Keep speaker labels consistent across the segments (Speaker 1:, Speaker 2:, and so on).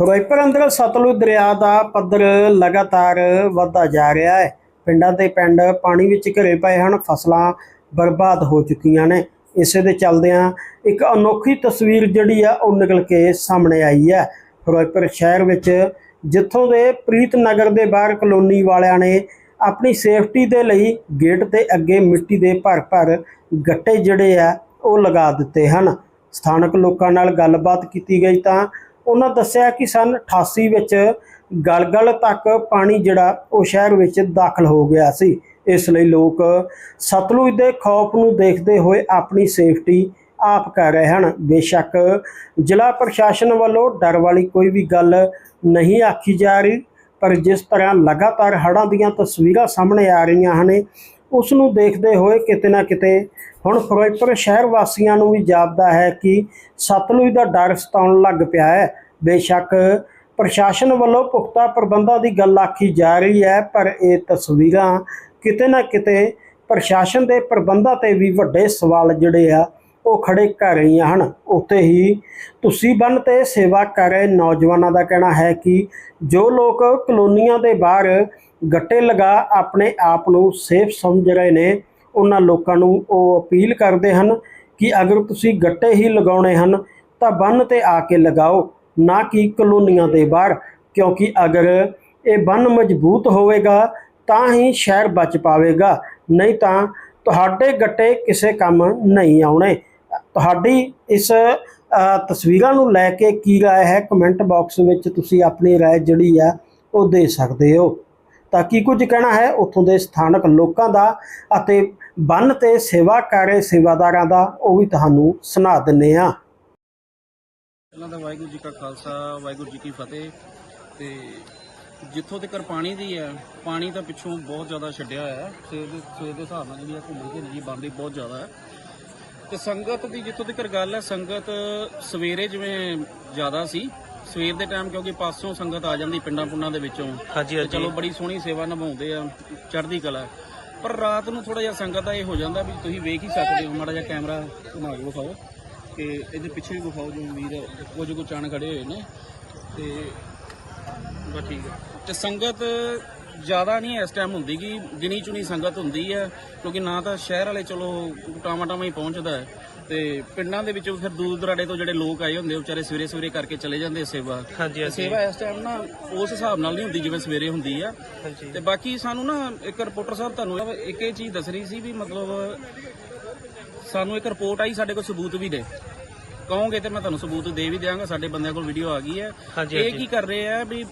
Speaker 1: ਫਿਰੋਜ਼ਪੁਰ ਅੰਦਰ ਸਤਲੁਜ ਦਰਿਆ ਦਾ ਪੱਧਰ ਲਗਾਤਾਰ ਵਧਦਾ ਜਾ ਰਿਹਾ ਹੈ। ਪਿੰਡਾਂ ਦੇ ਪਿੰਡ ਪਾਣੀ ਵਿੱਚ ਘਰੇ ਪਏ ਹਨ, ਫਸਲਾਂ ਬਰਬਾਦ ਹੋ ਚੁੱਕੀਆਂ ਨੇ। ਇਸੇ ਦੇ ਚੱਲਦਿਆਂ ਇੱਕ ਅਨੋਖੀ ਤਸਵੀਰ ਜਿਹੜੀ ਆ, ਉਹ ਨਿਕਲ ਕੇ ਸਾਹਮਣੇ ਆਈ ਹੈ। ਫਿਰੋਜ਼ਪੁਰ ਸ਼ਹਿਰ ਵਿੱਚ ਜਿੱਥੋਂ ਦੇ ਪ੍ਰੀਤ ਨਗਰ ਦੇ ਬਾਹਰ ਕਲੋਨੀ ਵਾਲਿਆਂ ਨੇ ਆਪਣੀ ਸੇਫਟੀ ਦੇ ਲਈ ਗੇਟ 'ਤੇ ਅੱਗੇ ਮਿੱਟੀ ਦੇ ਭਰ ਭਰ ਗੱਟੇ ਜਿਹੜੇ ਆ, ਉਹ ਲਗਾ ਦਿੱਤੇ ਹਨ। ਸਥਾਨਕ ਲੋਕਾਂ ਨਾਲ ਗੱਲਬਾਤ ਕੀਤੀ ਗਈ ਤਾਂ ਉਹਨਾਂ ਦੱਸਿਆ ਕਿ ਸਨ 88 ਵਿੱਚ ਗਲਗਲ ਤੱਕ ਪਾਣੀ ਜਿਹੜਾ ਉਹ ਸ਼ਹਿਰ ਵਿੱਚ ਦਾਖਲ ਹੋ ਗਿਆ ਸੀ। ਇਸ ਲਈ ਲੋਕ ਸਤਲੁਜ ਦੇ ਖੌਫ ਨੂੰ ਦੇਖਦੇ ਹੋਏ ਆਪਣੀ ਸੇਫਟੀ ਆਪ ਕਰ ਰਹੇ ਹਨ। ਬੇਸ਼ੱਕ ਜ਼ਿਲ੍ਹਾ ਪ੍ਰਸ਼ਾਸਨ ਵੱਲੋਂ ਡਰ ਵਾਲੀ ਕੋਈ ਵੀ ਗੱਲ ਨਹੀਂ ਆਖੀ ਜਾ ਰਹੀ, ਪਰ ਜਿਸ ਤਰ੍ਹਾਂ ਲਗਾਤਾਰ ਹੜ੍ਹਾਂ ਦੀਆਂ ਤਸਵੀਰਾਂ ਸਾਹਮਣੇ ਆ ਰਹੀਆਂ ਹਨ ਉਸ ਨੂੰ ਦੇਖਦੇ ਹੋਏ ਕਿਤੇ ਨਾ ਕਿਤੇ ਹੁਣ ਫਿਰੋਜ਼ਪੁਰ ਸ਼ਹਿਰ ਵਾਸੀਆਂ ਨੂੰ ਵੀ ਜਾਪਦਾ ਹੈ ਕਿ ਸਤਲੁਜ ਦਾ ਡਰ ਸਤਾਉਣ ਲੱਗ ਪਿਆ ਹੈ। ਬੇਸ਼ੱਕ ਪ੍ਰਸ਼ਾਸਨ ਵੱਲੋਂ ਪੁਖਤਾ ਪ੍ਰਬੰਧਾਂ ਦੀ ਗੱਲ ਆਖੀ ਜਾ ਰਹੀ ਹੈ, ਪਰ ਇਹ ਤਸਵੀਰਾਂ ਕਿਤੇ ਨਾ ਕਿਤੇ ਪ੍ਰਸ਼ਾਸਨ ਦੇ ਪ੍ਰਬੰਧਾਂ ਤੇ ਵੀ ਵੱਡੇ ਸਵਾਲ ਜਿਹੜੇ ਆ, ਉਹ ਖੜੇ ਕਰ ਰਹੀਆਂ ਹਨ। ਉੱਥੇ ਹੀ ਤੁਸੀਂ ਬੰਨ ਤੇ ਸੇਵਾ ਕਰ ਰਹੇ ਨੌਜਵਾਨਾਂ ਦਾ ਕਹਿਣਾ ਹੈ ਕਿ ਜੋ ਲੋਕ ਕਲੋਨੀਆਂ ਦੇ ਬਾਹਰ ਗੱਟੇ ਲਗਾ ਆਪਣੇ ਆਪ ਨੂੰ ਸੇਫ ਸਮਝ ਰਹੇ ਨੇ। ਉਹਨਾਂ ਲੋਕਾਂ ਨੂੰ ਉਹ ਅਪੀਲ ਕਰਦੇ ਹਨ ਕਿ ਅਗਰ ਤੁਸੀਂ ਗੱਟੇ ਹੀ ਲਗਾਉਣੇ ਹਨ ਤਾਂ ਬੰਨ ਤੇ ਆ ਕੇ ਲਗਾਓ, ਨਾ ਕਿ ਕਲੋਨੀਆਂ ਦੇ ਬਾਹਰ। ਕਿਉਂਕਿ ਅਗਰ ਇਹ ਬੰਨ ਮਜ਼ਬੂਤ ਹੋਵੇਗਾ ਤਾਂ ਹੀ ਸ਼ਹਿਰ ਬਚ ਪਾਵੇਗਾ, ਨਹੀਂ ਤਾਂ ਤੁਹਾਡੇ ਗੱਟੇ ਕਿਸੇ ਕੰਮ ਨਹੀਂ ਆਉਣੇ। ਤੁਹਾਡੀ ਇਸ ਤਸਵੀਰਾਂ ਨੂੰ ਲੈ ਕੇ ਕੀ ਰਾਏ ਹੈ? ਕਮੈਂਟ ਬਾਕਸ ਵਿੱਚ ਤੁਸੀਂ ਆਪਣੀ ਰਾਏ ਜਿਹੜੀ ਆ ਉਹ ਦੇ ਸਕਦੇ ਹੋ। ਤਾਂ ਕੀ ਕੁਝ ਕਹਿਣਾ ਹੈ? ਉੱਥੋਂ ਦੇ ਸਥਾਨਕ ਲੋਕਾਂ ਦਾ ਅਤੇ ਬੰਨ ਤੇ ਸੇਵਾ ਕਰ ਰਹੇ ਸੇਵਾਦਾਰਾਂ ਦਾ ਉਹ ਵੀ ਤੁਹਾਨੂੰ ਸੁਣਾ ਦਿੰਨੇ ਆ
Speaker 2: ਪਹਿਲਾਂ ਤਾਂ ਵਾਹਿਗੁਰੂ ਜੀ ਕਾ ਖਾਲਸਾ, ਵਾਹਿਗੁਰੂ ਜੀ ਕੀ ਫਤਿਹ। ਤੇ ਜਿੱਥੋਂ ਤੱਕ ਪਾਣੀ ਦੀ ਹੈ, ਪਾਣੀ ਤਾਂ ਪਿੱਛੋਂ ਬਹੁਤ ਜ਼ਿਆਦਾ ਛੱਡਿਆ ਹੋਇਆ ਹੈ। ਸਵੇਰ ਦੇ ਸਵੇਰ ਦੇ ਹਿਸਾਬ ਨਾਲ ਜਿਹੜੀ ਆ ਘੁੰਮਣ ਦੀ ਜੀ ਬੰਦੀ ਬਹੁਤ ਜ਼ਿਆਦਾ ਹੈ। ਤੇ ਸੰਗਤ ਦੀ ਜਿੱਥੋਂ ਤੱਕ ਗੱਲ ਹੈ, ਸੰਗਤ ਸਵੇਰੇ ਜਿਵੇਂ ਜ਼ਿਆਦਾ ਸੀ ਸਵੇਰ ਦੇ ਟਾਈਮ ਕਿਉਂਕਿ ਪਾਸੋਂ ਸੰਗਤ ਆ ਜਾਂਦੀ ਪਿੰਡਾਂ ਪੁੰਡਾਂ ਦੇ ਵਿੱਚੋਂ।
Speaker 3: ਹਾਂਜੀ
Speaker 2: ਤੇ
Speaker 3: ਹਾਂਜੀ।
Speaker 2: ਚਲੋ ਬੜੀ ਸੋਹਣੀ ਸੇਵਾ ਨਿਭਾਉਂਦੇ ਆ ਚੜ੍ਹਦੀ ਕਲਾ। ਪਰ ਰਾਤ ਨੂੰ ਥੋੜਾ ਜਿਹਾ ਸੰਗਤ ਦਾ ਇਹ ਹੋ ਜਾਂਦਾ ਵੀ ਤੁਸੀਂ ਵੇਖ ਹੀ ਸਕਦੇ ਹੋ ਮਾੜਾ ਜਿਹਾ ਕੈਮਰਾ ਘੁਮਾ ਕੇ ਵਿਖਾਓ। ਕਿ ਇਹਦੇ ਪਿੱਛੇ ਵੀ ਵਿਖਾਓ ਜੋ ਵੀਰ ਕੁਝ ਕੁ ਚਣ ਖੜੇ ਹੋਏ ਨੇ। ਤੇ ਬਸ ਠੀਕ ਹੈ ਤੇ ਸੰਗਤ ਜ਼ਿਆਦਾ ਨਹੀਂ ਇਸ ਟਾਈਮ ਹੁੰਦੀ ਕਿ ਗਿਣੀ ਚੁਣੀ ਸੰਗਤ ਹੁੰਦੀ ਹੈ ਕਿਉਂਕਿ ਨਾ ਤਾਂ ਸ਼ਹਿਰ ਵਾਲੇ ਚਲੋ ਟਾਮਾ ਟਾਮਾ ਹੀ ਪਹੁੰਚਦਾ ਹੈ ਤੇ ਪਿੰਡਾਂ ਦੇ ਵਿੱਚੋਂ ਫਿਰ ਦੂਰ ਦਰਾਡੇ ਤੋਂ ਜਿਹੜੇ ਲੋਕ ਆਏ ਹੁੰਦੇ ਉਹ ਵਿਚਾਰੇ ਸਵੇਰੇ ਸਵੇਰੇ ਕਰਕੇ ਚਲੇ ਜਾਂਦੇ ਸੇਵਾ।
Speaker 3: ਹਾਂਜੀ
Speaker 2: ਸੇਵਾ ਇਸ ਟਾਈਮ ਨਾ ਉਸ ਹਿਸਾਬ ਨਾਲ ਨਹੀਂ ਹੁੰਦੀ ਜਿਵੇਂ ਸਵੇਰੇ ਹੁੰਦੀ ਆ। ਤੇ ਬਾਕੀ ਸਾਨੂੰ ਨਾ ਇੱਕ ਰਿਪੋਰਟਰ ਸਾਹਿਬ ਤੁਹਾਨੂੰ ਇੱਕ ਇਹ ਚੀਜ਼ ਦੱਸ ਰਹੀ ਸੀ ਵੀ ਮਤਲਬ ਸਾਨੂੰ ਇੱਕ ਰਿਪੋਰਟ ਆਈ ਸਾਡੇ ਕੋਲ ਸਬੂਤ ਵੀ ਦੇ। ਕਹੋਗੇ ਤੇ ਮੈਂ ਤੁਹਾਨੂੰ ਸਬੂਤ ਦੇ ਵੀ ਦਿਆਂਗਾ ਸਾਡੇ ਬੰਦਿਆਂ ਕੋਲ ਵੀਡੀਓ ਆ ਗਈ ਹੈ। ਇਹ। ਕੀ ਕਰ ਰਹੇ ਆ ਵੀ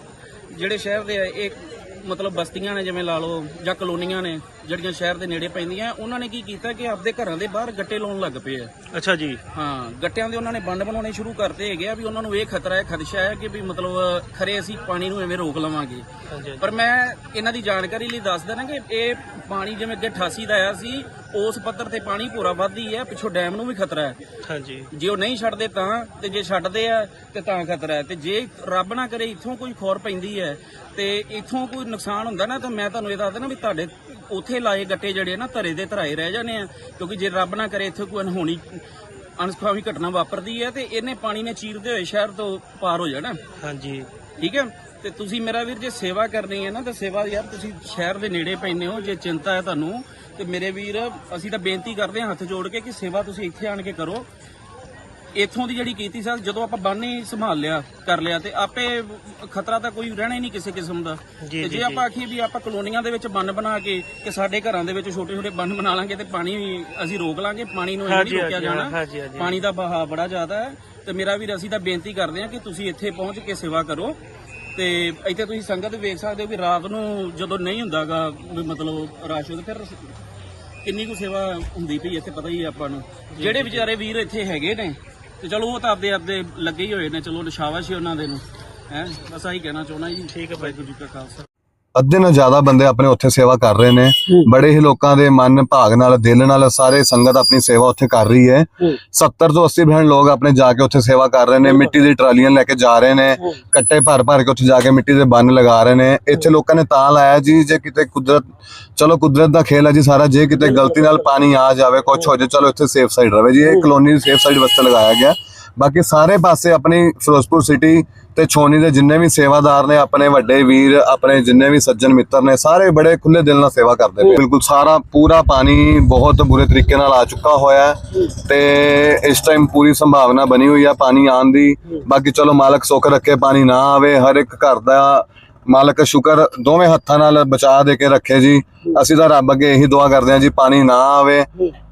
Speaker 2: ਜਿਹੜੇ ਸ਼ਹਿਰ ਦੇ ਆ ਇਹ ਮਤਲਬ ਬਸਤੀਆਂ ਨੇ ਜਿਵੇਂ ਲਾ ਲਓ ਜਾਂ ਕਲੋਨੀਆਂ ਨੇ ਜਿਹੜੀਆਂ ਸ਼ਹਿਰ ਦੇ ਨੇੜੇ ਪੈਂਦੀਆਂ ਉਹਨਾਂ ਨੇ ਕੀ ਕੀਤਾ ਕਿ ਆਪਦੇ ਘਰਾਂ ਦੇ ਬਾਹਰ ਗੱਟੇ ਲਾਉਣ ਲੱਗ ਪਏ ਆ।
Speaker 3: ਅੱਛਾ ਜੀ।
Speaker 2: ਹਾਂ ਗੱਟਿਆਂ ਦੇ ਉਹਨਾਂ ਨੇ ਬੰਡ ਬਣਾਉਣੇ ਸ਼ੁਰੂ ਕਰਤੇ ਹੈਗੇ ਆ ਵੀ ਉਹਨਾਂ ਨੂੰ ਇਹ ਖਤਰਾ ਹੈ ਖਦਸ਼ਾ ਹੈ ਕਿ ਵੀ ਮਤਲਬ ਖਰੇ ਅਸੀਂ ਪਾਣੀ ਨੂੰ ਐਵੇਂ ਰੋਕ ਲਵਾਂਗੇ। ਪਰ ਮੈਂ ਇਹਨਾਂ ਦੀ ਜਾਣਕਾਰੀ ਲਈ ਦੱਸ ਦੇਣਾ ਕਿ ਇਹ ਪਾਣੀ ਜਿਵੇਂ ਅੱਗੇ 88 ਦਾ ਆਇਆ ਸੀ ਉਸ ਪੱਧਰ ਤੇ ਪਾਣੀ ਪੂਰਾ ਵੱਧਦੀ ਹੈ ਪਿੱਛੋਂ ਡੈਮ ਨੂੰ ਵੀ ਖਤਰਾ ਹੈ।
Speaker 3: ਹਾਂਜੀ।
Speaker 2: ਜੇ ਉਹ ਨਹੀਂ ਛੱਡਦੇ ਤਾਂ ਤੇ ਜੇ ਛੱਡਦੇ ਆ ਤੇ ਤਾਂ ਖਤਰਾ ਹੈ। ਤੇ ਜੇ ਰੱਬ ਨਾ ਕਰੇ ਇੱਥੋਂ ਕੋਈ ਖੌਰ ਪੈਂਦੀ ਹੈ ਤੇ ਇੱਥੋਂ ਕੋਈ ਨੁਕਸਾਨ ਹੁੰਦਾ ਨਾ ਤਾਂ ਮੈਂ ਤੁਹਾਨੂੰ ਇਹ ਦੱਸ ਦੇਣਾ ਵੀ ਤੁਹਾਡੇ ਉੱਥੇ ਲਾਏ ਗੱਟੇ ਜਿਹੜੇ ਨਾ ਧਰੇ ਦੇ ਧਰਾਏ ਰਹਿ ਜਾਣੇ ਆ। ਕਿਉਂਕਿ ਜੇ ਰੱਬ ਨਾ ਕਰੇ ਇੱਥੇ ਕੋਈ ਅਨਹੋਣੀ ਅਨਸਖਾਵੀ ਘਟਨਾ ਵਾਪਰਦੀ ਹੈ ਤੇ ਇਹਨੇ ਪਾਣੀ ਨੇ ਚੀਰਦੇ ਹੋਏ ਸ਼ਹਿਰ ਤੋਂ ਪਾਰ ਹੋ ਜਾਣਾ।
Speaker 3: ਹਾਂਜੀ।
Speaker 2: ਠੀਕ ਹੈ? ਤੇ ਤੁਸੀਂ ਮੇਰਾ ਵੀਰ ਜੇ ਸੇਵਾ ਕਰਨੀ ਹੈ ਨਾ ਤਾਂ ਸੇਵਾ ਯਾਰ ਤੁਸੀਂ ਸ਼ਹਿਰ ਦੇ ਨੇੜੇ ਪੈਂਦੇ ਹੋ ਜੇ ਚਿੰਤਾ ਹੈ ਤੁਹਾਨੂੰ ਤੇ ਮੇਰੇ ਵੀਰ ਅਸੀਂ ਤਾਂ ਬੇਨਤੀ ਕਰਦੇ ਹਾਂ ਹੱਥ ਜੋੜ ਕੇ ਕਿ ਸੇਵਾ ਤੁਸੀਂ ਇੱਥੇ ਆਣ ਕੇ ਕਰੋ। ਇੱਥੋਂ ਦੀ ਜਿਹੜੀ ਕੀਤੀ ਸਰ ਜਦੋਂ ਆਪਾਂ ਬੰਨ ਹੀ ਸੰਭਾਲ ਲਿਆ ਕਰ ਲਿਆ ਤੇ ਆਪੇ ਖਤਰਾ ਤਾਂ ਕੋਈ ਰਹਿਣਾ ਹੀ ਨਹੀਂ ਕਿਸੇ ਕਿਸਮ ਦਾ। ਤੇ
Speaker 3: ਜੀ,
Speaker 2: ਆਪਾਂ ਆਖੀਏ ਵੀ ਆਪਾਂ ਕਲੋਨੀਆਂ ਦੇ ਵਿੱਚ ਬੰਨ ਬਣਾ ਕੇ ਕਿ ਸਾਡੇ ਘਰਾਂ ਦੇ ਵਿੱਚ ਛੋਟੇ ਛੋਟੇ ਬੰਨ ਬਣਾ ਲਾਂਗੇ ਤੇ ਪਾਣੀ ਅਸੀਂ ਰੋਕ ਲਾਂਗੇ ਪਾਣੀ ਨੂੰ ਨਹੀਂ ਰੋਕਿਆ ਜਾਣਾ। ਪਾਣੀ ਦਾ ਬਹਾਅ ਬੜਾ ਜ਼ਿਆਦਾ ਹੈ। ਤੇ ਮੇਰਾ ਵੀਰ ਅਸੀਂ ਤਾਂ ਬੇਨਤੀ ਕਰਦੇ ਹਾਂ ਕਿ ਤੁਸੀਂ ਇੱਥੇ ਪਹੁੰਚ ਕੇ ਸੇਵਾ ਕਰੋ। ਤੇ ਇੱਥੇ ਤੁਸੀਂ ਸੰਗਤ ਵੇਖ ਸਕਦੇ ਹੋ ਵੀ ਰਾਤ ਨੂੰ ਜਦੋਂ ਨਹੀਂ ਹੁੰਦਾਗਾ ਵੀ ਮਤਲਬ ਰਸ਼ ਤੇ ਫਿਰ ਕਿੰਨੀ ਕੁ ਸੇਵਾ ਹੁੰਦੀ ਪਈ ਇੱਥੇ ਪਤਾ ਹੀ ਹੈ ਆਪਾਂ ਨੂੰ। ਜਿਹੜੇ ਵਿਚਾਰੇ ਵੀਰ ਇੱਥੇ ਹੈਗੇ ਨੇ ਤੇ ਚਲੋ ਉਹ ਤਾਂ ਆਪਦੇ ਆਪਦੇ ਲੱਗੇ ਹੀ ਹੋਏ ਨੇ ਚਲੋ ਨਿਸ਼ਾਵਾਸ਼ ਹੀ ਉਹਨਾਂ ਦੇ ਨੂੰ। ਹੈ ਬਸ ਆਹੀ ਕਹਿਣਾ ਚਾਹੁੰਦਾ ਜੀ।
Speaker 3: ਠੀਕ ਹੈ।
Speaker 2: ਵਾਹਿਗੁਰੂ ਜੀ ਕਾ ਖਾਲਸਾ।
Speaker 4: ਅੱਧੇ ਨਾਲੋਂ ਜ਼ਿਆਦਾ ਬੰਦੇ ਆਪਣੇ ਉੱਥੇ ਸੇਵਾ ਕਰ ਰਹੇ ਨੇ। ਬੜੇ ਹੀ ਲੋਕਾਂ ਦੇ ਮਨ ਭਾਗ ਨਾਲ ਦਿਲ ਨਾਲ ਸਾਰੇ ਸੰਗਤ ਆਪਣੀ ਸੇਵਾ ਉੱਥੇ ਕਰ ਰਹੀ ਹੈ। 70 ਤੋਂ 80 ਬਹਿਣ ਲੋਕ ਆਪਣੇ ਜਾ ਕੇ ਉੱਥੇ ਸੇਵਾ ਕਰ ਰਹੇ ਨੇ ਮਿੱਟੀ ਦੀ ਟਰਾਲੀਆਂ ਲੈ ਕੇ ਜਾ ਰਹੇ ਨੇ ਕੱਟੇ ਭਰ ਭਰ ਕੇ ਉੱਥੇ ਜਾ ਕੇ ਮਿੱਟੀ ਦੇ ਬੰਨ ਲਗਾ ਰਹੇ ਨੇ। ਇੱਥੇ ਲੋਕਾਂ ਨੇ ਤਾਂ ਲਾਇਆ ਜੀ ਜੇ ਕਿਤੇ ਕੁਦਰਤ ਚਲੋ ਕੁਦਰਤ ਦਾ ਖੇਲ ਹੈ ਜੀ ਸਾਰਾ ਜੇ ਕਿਤੇ ਗਲਤੀ ਨਾਲ ਪਾਣੀ ਆ ਜਾਵੇ ਕੁਝ ਹੋ ਜਾਏ ਚਲੋ ਇੱਥੇ ਸੇਫ ਸਾਈਡ ਰਵੇ ਜੀ। ਇਹ ਕਲੋਨੀ ਸੇਫ ਸਾਈਡ ਵਾਸਤੇ ਲਗਾਇਆ ਗਿਆ। ਬਾਕੀ ਸਾਰੇ ਪਾਸੇ ਆਪਣੀ ਫਿਰੋਜ਼ਪੁਰ ਸਿਟੀ ਤੇ ਛੋਣੀ ਦੇ ਜਿੰਨੇ ਵੀ ਸੇਵਾਦਾਰ ਨੇ, ਆਪਣੇ ਵੱਡੇ ਵੀਰ, ਆਪਣੇ ਜਿੰਨੇ ਵੀ ਸੱਜਣ ਮਿੱਤਰ ਨੇ, ਸਾਰੇ ਬੜੇ ਖੁੱਲੇ ਦਿਲ ਨਾਲ ਸੇਵਾ ਕਰਦੇ ਪਏ। ਬਿਲਕੁਲ ਸਾਰਾ ਪੂਰਾ ਪਾਣੀ ਬਹੁਤ ਬੁਰੇ ਤਰੀਕੇ ਨਾਲ ਆ ਚੁੱਕਾ ਹੋਇਆ ਤੇ ਇਸ ਟਾਈਮ ਪੂਰੀ ਸੰਭਾਵਨਾ ਬਣੀ ਹੋਈ ਆ ਪਾਣੀ ਆਉਣ ਦੀ। ਬਾਕੀ ਚਲੋ ਮਾਲਕ ਸੁੱਖ ਰੱਖੇ, ਪਾਣੀ ਨਾ ਆਵੇ, ਹਰ ਇੱਕ ਘਰ ਦਾ ਮਾਲਕ ਸ਼ੁਕਰ ਦੋਵੇਂ ਹੱਥਾਂ ਨਾਲ ਬਚਾ ਦੇ ਕੇ ਰੱਖੇ ਜੀ। ਅਸੀਂ ਤਾਂ ਰੱਬ ਅੱਗੇ ਇਹੀ ਦੁਆ ਕਰਦੇ ਹਾਂ ਜੀ ਪਾਣੀ ਨਾ ਆਵੇ।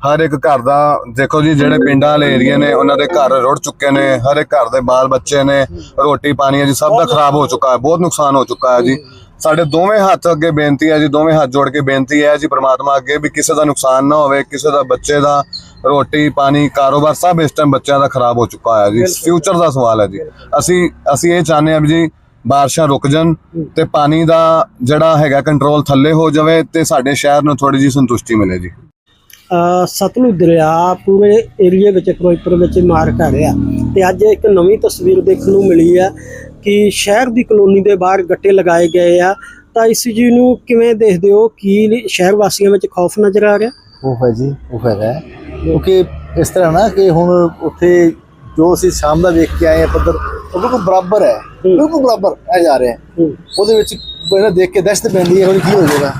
Speaker 4: ਹਰ ਇੱਕ ਘਰ ਦਾ ਦੇਖੋ ਜੀ ਜਿਹੜੇ ਪਿੰਡਾਂ ਵਾਲੇ ਏਰੀਏ ਨੇ ਉਹਨਾਂ ਦੇ ਘਰ ਰੁੜ ਚੁੱਕੇ ਨੇ ਹਰ ਇੱਕ ਘਰ ਦੇ ਬਾਲ ਬੱਚੇ ਨੇ ਰੋਟੀ ਪਾਣੀ ਹੈ ਜੀ ਸਭ ਦਾ ਖਰਾਬ ਹੋ ਚੁੱਕਾ ਹੈ ਬਹੁਤ ਨੁਕਸਾਨ ਹੋ ਚੁੱਕਾ ਹੈ ਜੀ। ਸਾਡੇ ਦੋਵੇਂ ਹੱਥ ਅੱਗੇ ਬੇਨਤੀ ਹੈ ਜੀ ਦੋਵੇਂ ਹੱਥ ਜੋੜ ਕੇ ਬੇਨਤੀ ਹੈ ਜੀ ਪ੍ਰਮਾਤਮਾ ਅੱਗੇ ਵੀ ਕਿਸੇ ਦਾ ਨੁਕਸਾਨ ਨਾ ਹੋਵੇ ਕਿਸੇ ਦਾ ਬੱਚੇ ਦਾ ਰੋਟੀ ਪਾਣੀ ਕਾਰੋਬਾਰ ਸਭ ਇਸ ਟਾਈਮ ਬੱਚਿਆਂ ਦਾ ਖਰਾਬ ਹੋ ਚੁੱਕਾ ਹੈ ਜੀ। ਫਿਊਚਰ ਦਾ ਸਵਾਲ ਹੈ ਜੀ। ਅਸੀਂ ਅਸੀਂ ਇਹ ਚਾਹੁੰਦੇ ਹਾਂ ਵੀ ਜੀ ਬਾਰਿਸ਼ਾਂ ਰੁਕ ਜਾਣ ਤੇ ਪਾਣੀ ਦਾ ਜਿਹੜਾ ਹੈਗਾ ਕੰਟਰੋਲ ਥੱਲੇ ਹੋ ਜਾਵੇ ਤੇ ਸਾਡੇ ਸ਼ਹਿਰ ਨੂੰ ਥੋੜੀ ਜੀ ਸੰਤੁਸ਼ਟੀ ਮਿਲੇ ਜੀ।
Speaker 1: ਅ, ਸਤਲੁਜ ਦਰਿਆ ਪੂਰੇ ਏਰੀਏ ਵਿੱਚ ਫਿਰੋਜ਼ਪੁਰ ਵਿੱਚ ਮਾਰ ਕਰ ਰਿਹਾ। ਤੇ ਅੱਜ ਇੱਕ ਨਵੀਂ ਤਸਵੀਰ ਦੇਖਣ ਨੂੰ ਮਿਲੀ ਹੈ ਕਿ ਸ਼ਹਿਰ ਦੀ ਕਲੋਨੀ ਦੇ ਬਾਹਰ ਗੱਟੇ ਲਗਾਏ ਗਏ ਆ। ਤਾਂ ਇਸ ਚੀਜ਼ ਨੂੰ ਕਿਵੇਂ ਦੇਖਦੇ ਹੋ? ਕੀ ਸ਼ਹਿਰ ਵਾਸੀਆਂ ਵਿੱਚ ਖੌਫ ਨਜ਼ਰ ਆ ਰਿਹਾ?
Speaker 3: ਉਹ ਹੈ ਜੀ ਉਹ ਹੈਗਾ। ਕਿਉਂਕਿ ਇਸ ਤਰ੍ਹਾਂ ਨਾ ਕਿ ਹੁਣ ਉੱਥੇ ਜੋ ਅਸੀਂ ਸ਼ਾਮ ਦਾ ਵੇਖ ਕੇ ਆਏ ਆ ਪੱਧਰ ਉਹ ਬਿਲਕੁਲ ਬਰਾਬਰ ਹੈ। ਬਿਲਕੁਲ ਬਰਾਬਰ ਇਹ ਜਾ ਰਿਹਾ। ਹੈ। ਉਹਦੇ ਵਿੱਚ ਇਹਨਾਂ ਦੇਖ ਕੇ ਦਹਿਸ਼ਤ ਪੈਂਦੀ ਹੈ ਹੁਣ ਕੀ ਹੋ ਜਾਏਗਾ?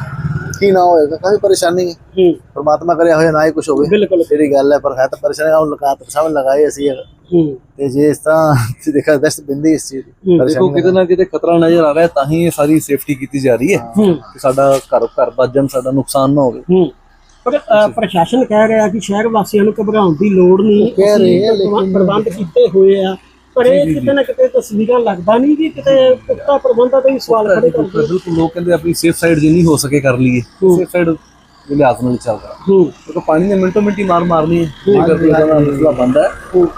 Speaker 3: ਕੀ ਨਾ ਹੋਏਗਾ? ਕਾਫੀ ਪਰੇਸ਼ਾਨੀ? ਹੈ।
Speaker 1: ਹੂੰ
Speaker 3: ਪਰਮਾਤਮਾ ਕਰੇ ਹੋਏ ਨਾ ਹੀ ਕੁਝ ਹੋਵੇ।
Speaker 1: ਬਿਲਕੁਲ।
Speaker 3: ਤੇਰੀ ਗੱਲ ਹੈ ਪਰ ਹੈ ਤਾਂ ਪਰੇਸ਼ਾਨੀ ਹੁਣ ਲਗਾਤ ਸਾਹਮਣੇ ਲਗਾਏ ਅਸੀਂ। ਤੇ ਜੇ ਇਸ ਤਰ੍ਹਾਂ ਤੁਸੀਂ ਦੇਖਿਆ ਦਹਿਸ਼ਤ ਪੈਂਦੀ ਇਸ ਚੀਜ਼ ਦੀ
Speaker 5: ਦੇਖੋ ਕਿਤੇ ਨਾ ਕਿਤੇ ਖਤਰਾ ਨਜ਼ਰ ਆ ਰਿਹਾ ਤਾਂ ਹੀ ਇਹ ਸਾਰੀ ਸੇਫਟੀ ਕੀਤੀ ਜਾ ਰਹੀ ਹੈ।
Speaker 1: ਹੂੰ।
Speaker 5: ਕਿ ਸਾਡਾ ਘਰ ਘਰ ਬਾਜਣ ਸਾਡਾ ਨੁਕਸਾਨ ਨਾ ਹੋਵੇ।
Speaker 1: ਹੂੰ। ਪਰ ਅ, ਪ੍ਰਸ਼ਾਸਨ ਕਹਿ ਰਿਹਾ ਕਿ ਸ਼ਹਿਰ ਵਾਸੀਆਂ ਨੂੰ ਘਬਰਾਉਣ ਦੀ ਲੋੜ ਨਹੀਂ।
Speaker 3: ਕਹਿ ਰਹੇ
Speaker 1: ਪ੍ਰਬੰਧ ਕੀਤੇ ਹੋਏ ਆ। ਪਰ ਇਹ ਕਿਤੇ ਨਾ ਕਿਤੇ ਤਸਵੀਰਾਂ ਲੱਗਦਾ ਨਹੀਂ ਕਿ ਕਿਤੇ ਪੁਖਤਾ ਪ੍ਰਬੰਧਾਂ ਤੇ ਹੀ ਸਵਾਲ ਖੜੇ ਕਰਦੇ
Speaker 5: ਬਿਲਕੁਲ ਲੋਕ ਕਹਿੰਦੇ ਆਪਣੀ ਸੇਫ ਸਾਈਡ ਜਿੰਨੀ ਹੋ ਸਕੇ ਕਰ ਲਈਏ ਸੇਫ ਸਾਈਡ ਲਿਹਾਜ਼ ਨਾਲ ਹੀ ਚੱਲਦਾ।
Speaker 1: ਹੂੰ।
Speaker 5: ਕਿਉਂਕਿ ਪਾਣੀ ਨੇ ਮਿੰਟੋ ਮਿੰਟੀ ਮਾਰ ਮਾਰਨੀ ਹੈ। ਜੇਕਰ ਕੋਈ ਇਹਦਾ ਮਸਲਾ ਬੰਦਾ ਹੈ।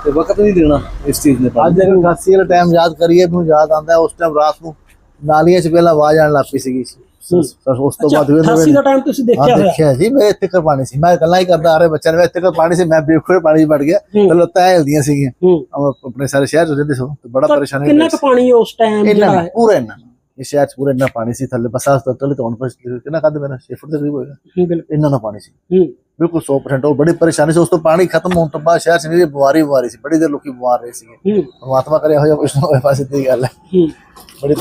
Speaker 5: ਤੇ ਵਕਤ ਨਹੀਂ ਦੇਣਾ ਇਸ ਚੀਜ਼ ਨੇ
Speaker 3: ਅੱਜ ਅਗਰ ਗਾਸੀ ਵਾਲਾ ਟਾਈਮ ਯਾਦ ਕਰੀਏ ਮੈਨੂੰ ਯਾਦ ਆਉਂਦਾ ਉਸ ਟਾਈਮ ਰਾਤ ਨੂੰ ਨਾਲੀਆਂ 'ਚ ਪਹਿਲਾਂ ਆਵਾਜ਼ ਆਣ ਲੱਗ ਪਈ ਸੀਗੀ। ਉਸ ਤੋਂ ਬਾਅਦ ਵੀ
Speaker 1: 88 ਦਾ ਟਾਈਮ ਤੁਸੀਂ
Speaker 3: ਹਾਂ
Speaker 1: ਦੇਖਿਆ ਹੋਇਆ?
Speaker 3: ਦੇਖਿਆ ਜੀ ਮੈਂ ਇੱਥੇ ਕਰ ਪਾਣੀ ਸੀ। ਮੈਂ ਗੱਲਾਂ ਹੀ ਕਰਦਾ ਆ ਰਿਹਾ ਬੱਚਿਆਂ ਨੇ ਇੱਥੇ ਕਰ ਪਾਣੀ ਸੀ ਮੈਂ ਬੇਖੁਰ ਪਾਣੀ 'ਚ ਵੜ ਗਿਆ। ਤੇ ਲੱਤਾਂ ਹਿਲਦੀਆਂ ਸੀਗੀਆਂ।
Speaker 1: ਹੂੰ।
Speaker 3: ਅਮ ਆਪਣੇ ਸਾਰੇ ਸ਼ਹਿਰ 'ਚ ਰਹਿੰਦੇ ਸੋ ਤੇ ਬੜਾ ਪਰੇਸ਼ਾਨੀ
Speaker 1: ਕਿੰਨਾ ਕੁ ਪਾਣੀ ਉਸ ਟਾਈਮ ਜਿਹੜਾ
Speaker 3: ਇੰਨਾ
Speaker 1: ਹੈ
Speaker 3: ਪੂਰਾ ਇੰਨਾ। ਇਹ ਸ਼ਹਿਰ 'ਚ ਪੂਰਾ ਇੰਨਾ ਪਾਣੀ ਸੀ ਥੱਲੇ ਬਸਾਂ ਤੱਕ ਤੋਂ ਪਰ ਕਿੰਨਾ ਕੱਦ ਮੇਰਾ 6 ਫੁੱਟ ਦੇ ਕਰੀਬ ਹੋਏਗਾ।
Speaker 1: ਹੂੰ, ਬਿਲਕੁਲ।
Speaker 3: ਇੰਨਾ ਨਾ ਪਾਣੀ ਸੀ।
Speaker 1: ਹੂੰ।
Speaker 3: ਬਿਲਕੁਲ 100% ਉਹ ਬੜੀ ਪਰੇਸ਼ਾਨੀ ਸੀ। ਉਸ ਤੋਂ ਪਾਣੀ ਖਤਮ ਹੋਣ ਤੋਂ ਬਾਅਦ ਸ਼ਹਿਰ 'ਚ ਨਹੀਂ ਬਿਮਾਰੀ ਬਿਮਾਰੀ ਸੀ ਬੜੀ ਦੇਰ ਲੋਕੀ ਬਿਮਾਰ ਰਹੇ ਸੀਗੇ।
Speaker 1: ਹੂੰ।
Speaker 3: ਪਰਮਾਤਮਾ ਕਰਿਆ ਹੋਇਆ ਕੁਛ ਨਾ ਹੋਇਆ ਬਸ ਇੱਦਾਂ ਹੀ ਗੱਲ ਹੈ।
Speaker 1: ਹੂੰ।
Speaker 3: ਬੜੀ